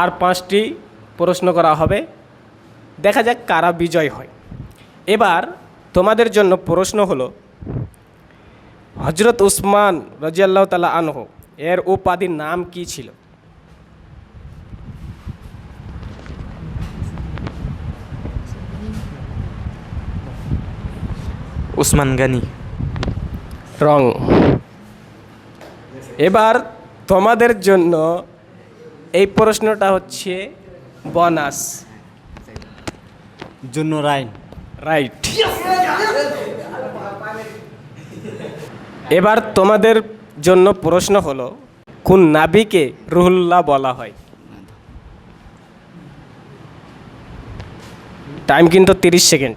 আর পাঁচটি প্রশ্ন করা হবে। দেখা যাক কারা বিজয় হয়। এবার তোমাদের জন্য প্রশ্ন হলো হজরত উসমান রাজিয়াল্লাহ তালা আনহ এর উপাধির নাম কি ছিল? উসমান গানি। রং। এবার তোমাদের জন্য প্রশ্নটা হচ্ছে বনাস। জন্য রাইন রাইট। এবার তোমাদের জন্য প্রশ্ন হলো কোন নাবিকে রুহুল্লাহ বলা হয়? টাইম কিন্তু তিরিশ সেকেন্ড।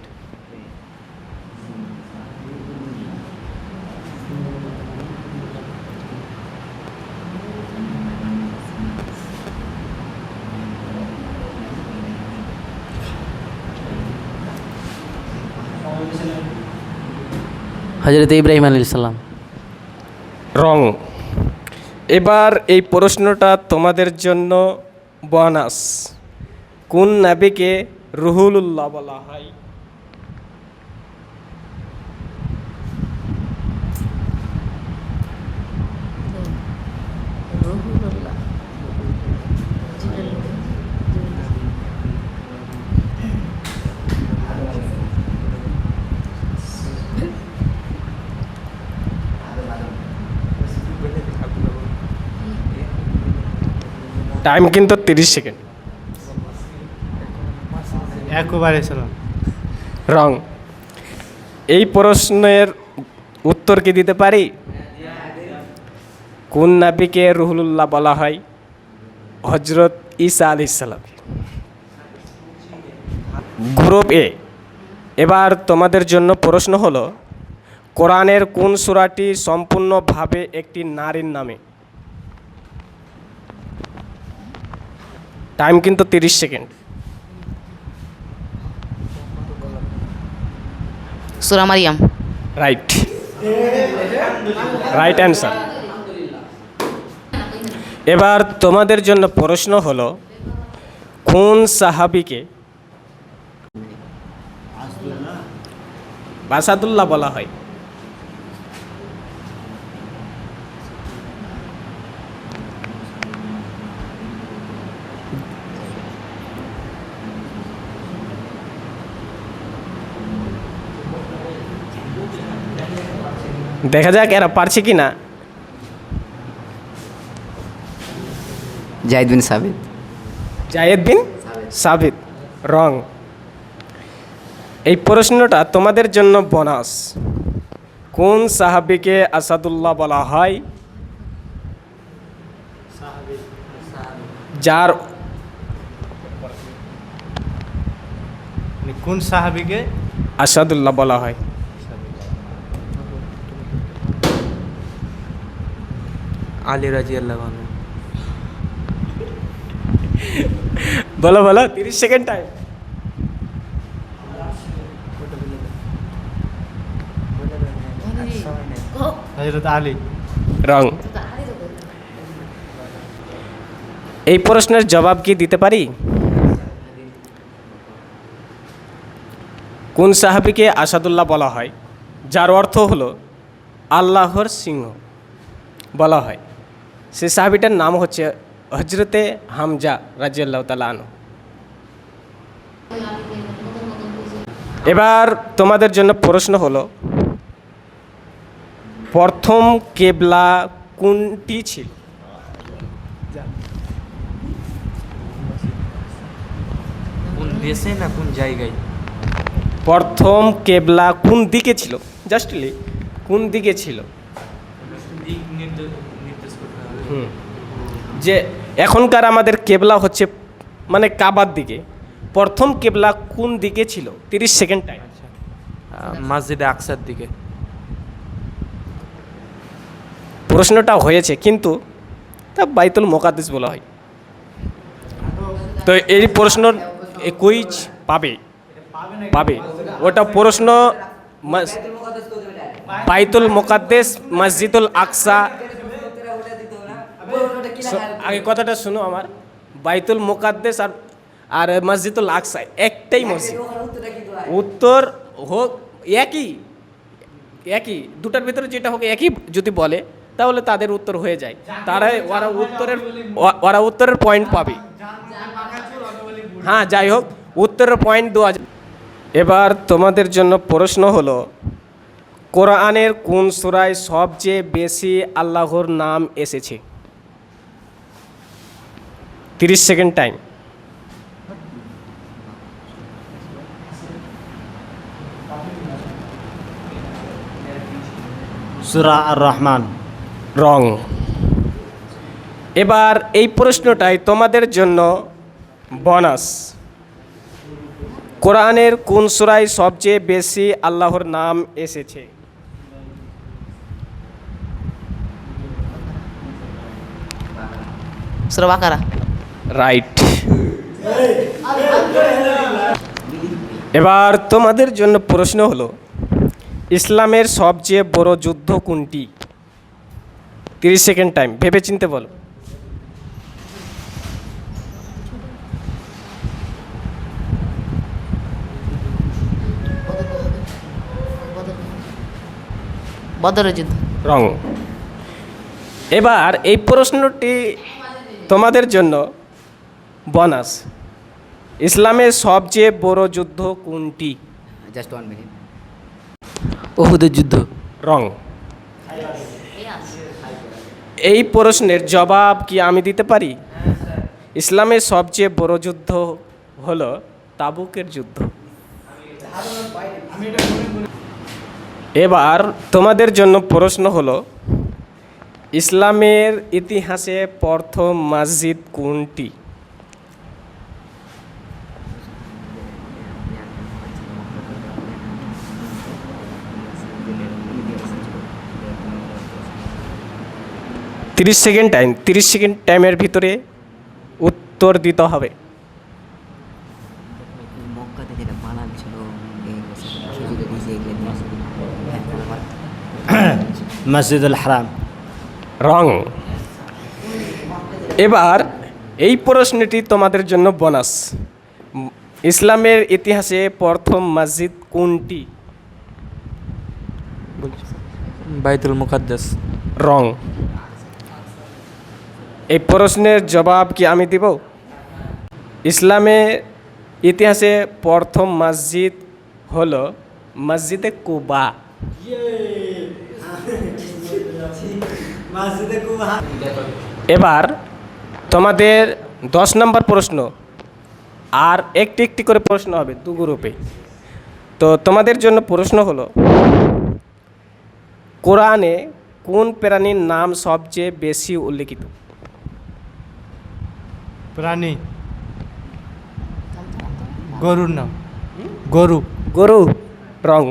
হজরত ইব্রাহিম আলী ইসলাম রং। এবার এই প্রশ্নটা তোমাদের জন্য বোনাস। কোন নাবিকে রুহুল্লাহ বলা হয়? টাইম কিন্তু তিরিশ সেকেন্ড। একবারে রং। এই প্রশ্নের উত্তর কি দিতে পারি? কোন নাবিকে রুহুল্লাহ বলা হয়? হজরত ঈসা আলি সালাম। গ্রুপ এ এবার তোমাদের জন্য প্রশ্ন হলো কোরআনের কোন সূরাটি সম্পূর্ণভাবে একটি নারীর নামে? টাইম কিন্তু তিরিশ সেকেন্ড। সুরা মারিয়াম। রাইট রাইট অ্যান্সার এবার তোমাদের জন্য প্রশ্ন হলো কোন সাহাবিকে বাসাদুল্লাহ বলা হয়? দেখা যাক এরা পারছে কি না জাহিদ বিন সাবিদ জায়েদ বিন সাবিত। রং। এই প্রশ্নটা তোমাদের জন্য বোনাস কোন সাহাবিকে আসাদুল্লাহ বলা হয়? যার মানে কোন সাহাবিকে? আসাদুল্লাহ বলা হয়। আলী রাজি আল্লাহ বলো বলো তিরিশ সেকেন্ড টাইম হজরত আলী। রং। এই প্রশ্নের জবাব কি দিতে পারি? কোন সাহাবিকে আসাদুল্লাহ বলা হয়? যার অর্থ হলো আল্লাহর সিংহ বলা হয়। সে সাহাবিটার নাম হচ্ছে হজরতে হামজা রাজিয়াল্লাহ তালা আনহু। এবার তোমাদের জন্য প্রশ্ন হলো প্রথম কেবলা কোনটি ছিল? কোন দেশে না কোন জায়গায়? প্রথম কেবলা কোন দিকে ছিল? জাস্টলি কোন দিকে ছিল? যে এখনকার আমাদের কেবলা হচ্ছে মানে কাবার দিকে। প্রথম কেবলা কোন দিকে ছিল? তিরিশ সেকেন্ড টাইম মসজিদে আকসার দিকে। প্রশ্নটা হয়েছে কিন্তু তা বাইতুল মোকাদ্দেস বলা হয়। তো এই প্রশ্ন কুইজ পাবে? পাবে। ওটা প্রশ্ন বাইতুল মোকাদ্দেস মসজিদুল আকসা আগে কথাটা শুনো আমার। বাইতুল মুকাদ্দেস আর আর মসজিদুল আকসা একটাই মসজিদ। উত্তর হোক একই একই দুটার ভিতরে যেটা হোক একই যদি বলে তাহলে তাদের উত্তর হয়ে যায়। তারা ওরা উত্তরের ওরা উত্তরের পয়েন্ট পাবে। হ্যাঁ যাই হোক উত্তরের পয়েন্ট দেওয়া যায়। এবার তোমাদের জন্য প্রশ্ন হলো কোরআনের কোন সুরায় সবচেয়ে বেশি আল্লাহর নাম এসেছে? তিরিশ সেকেন্ড টাইম। সুরা আর রহমান রং। এবার এই প্রশ্নটাই তোমাদের জন্য বোনাস কোরআনের কোন সূরায় সবচেয়ে বেশি আল্লাহর নাম এসেছে? সুরা বাকারা। রাইট এবার তোমাদের জন্য প্রশ্ন হলো ইসলামের সবচেয়ে বড় যুদ্ধ কোনটি? তিরিশ সেকেন্ড টাইম ভেবে চিনতে বলো। বদরের যুদ্ধ। রং এবার এই প্রশ্নটি তোমাদের জন্য বোনাস। ইসলামের সবচেয়ে বড় যুদ্ধ কোনটি? জাস্ট ওয়ান মিনিট ওহুদের যুদ্ধ। রং। এই প্রশ্নের জবাব কি আমি দিতে পারি? ইসলামের সবচেয়ে বড় যুদ্ধ হলো তাবুকের যুদ্ধ। এবার তোমাদের জন্য প্রশ্ন হলো ইসলামের ইতিহাসে প্রথম মসজিদ কোনটি? তিরিশ সেকেন্ড টাইম তিরিশ সেকেন্ড টাইমের ভিতরে উত্তর দিতে হবে। মসজিদুল হারাম। রং এবার এই প্রশ্নটি তোমাদের জন্য বোনাস ইসলামের ইতিহাসে প্রথম মসজিদ কোনটি? বাইতুল মুকাদ্দাস। রং এই প্রশ্নের জবাব কি আমি দিব? ইসলামের ইতিহাসে প্রথম মসজিদ হল মসজিদে কুবা। এবার তোমাদের দশ নম্বর প্রশ্ন, আর একটি একটি করে প্রশ্ন হবে দু গ্রুপে। তো তোমাদের জন্য প্রশ্ন হলো, কোরআনে কোন প্রাণীর নাম সবচেয়ে বেশি উল্লেখিত? প্রাণী। গরুর নাম। গরু। গরু রং।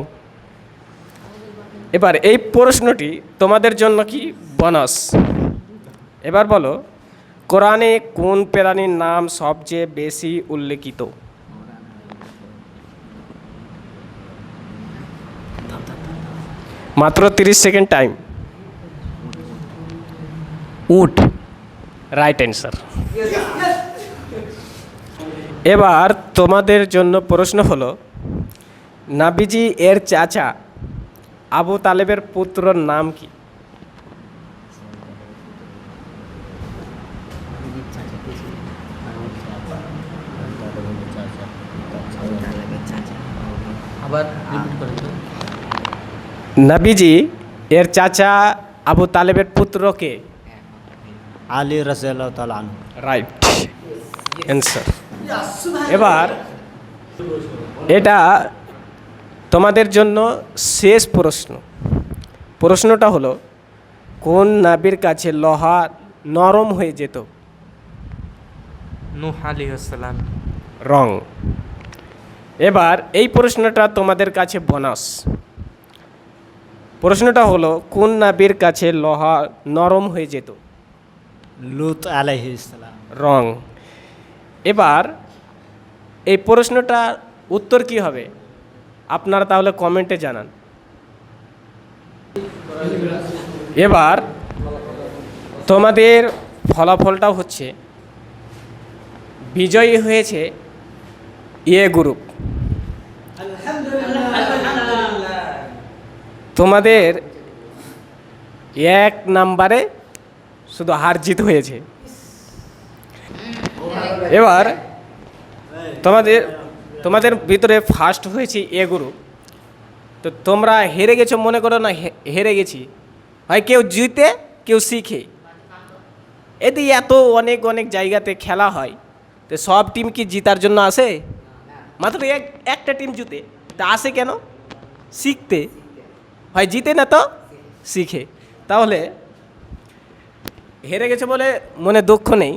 এবার এই প্রশ্নটি তোমাদের জন্য কি বোনাস এবার বলো কোরআনে কোন প্রাণীর নাম সবচেয়ে বেশি উল্লেখিত? মাত্র তিরিশ সেকেন্ড টাইম উট। রাইট অ্যান্সার এবার তোমাদের জন্য প্রশ্ন হলো নাবিজি এর চাচা আবু তালেবের পুত্রর নাম কি। নাবিজি এর চাচা আবু তালেবের পুত্রকে আলী রাজিয়াল্লাহ তালান রাইট অ্যান্সার এবার এটা তোমাদের জন্য শেষ প্রশ্ন। প্রশ্নটা হলো কোন নাবির কাছে লোহা নরম হয়ে যেত? নূহ রং এবার এই প্রশ্নটা তোমাদের কাছে বোনাস প্রশ্নটা হলো কোন নাবির কাছে লোহা নরম হয়ে যেত? লুত আলাইহি ইসলাম রং। এবার এই প্রশ্নটা উত্তর কি হবে? আপনারা তাহলে কমেন্টে জানান। এবার তোমাদের ফলাফলটাও হচ্ছে, বিজয়ী হয়েছে এ গ্রুপ। তোমাদের এক নাম্বারে শুধু হার জিত হয়েছে। এবার তোমাদের তোমাদের ভিতরে ফার্স্ট হয়েছে এ গ্রুপ তো তোমরা হেরে গেছো মনে করো না হেরে গেছি। হয় কেউ জিতে, কেউ শিখে। এতে এত অনেক অনেক জায়গাতে খেলা হয়। তো সব টিম কি জিতার জন্য আসে? মাত্র এক, একটা টিম জিতে তা আসে কেন? শিখতে। হয় জিতে না তো? শিখে। তাহলে হেরে গেছে বলে মনে দুঃখ নেই।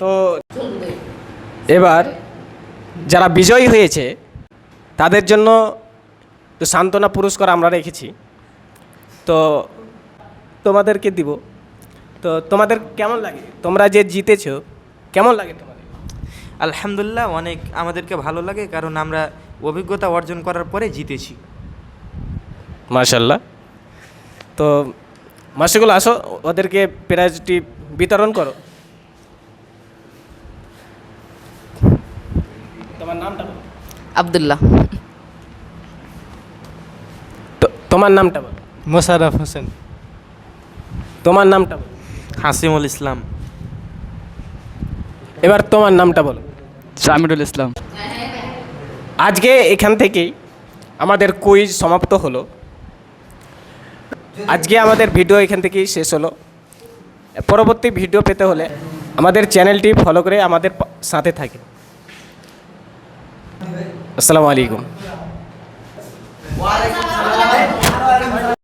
তো এবার যারা বিজয়ী হয়েছে তাদের জন্য তো সান্ত্বনা পুরস্কার আমরা রেখেছি। তো তোমাদেরকে দিব। তো তোমাদের কেমন লাগে? তোমরা যে জিতেছ কেমন লাগে তোমাদের? আলহামদুলিল্লাহ অনেক আমাদেরকে ভালো লাগে কারণ আমরা অভিজ্ঞতা অর্জন করার পরে জিতেছি। মার্শাল্লাহ তো মাসিগুলো আসো ওদেরকে প্রাইজটি বিতরণ করো। তোমার নামটা বলো। আবদুল্লাহ। তো- তোমার নামটা বলো। মোশাররফ হোসেন। তোমার নামটা বলো। হাসিমুল ইসলাম। এবার তোমার নামটা বলো। জামিরুল ইসলাম। আজকে এখান থেকেই আমাদের কুইজ সমাপ্ত হলো। আজকে আমাদের ভিডিও এখান থেকেই শেষ হলো। পরবর্তী ভিডিও পেতে হলে আমাদের চ্যানেলটি ফলো করে আমাদের সাথে থাকে আসসালামু আলাইকুম।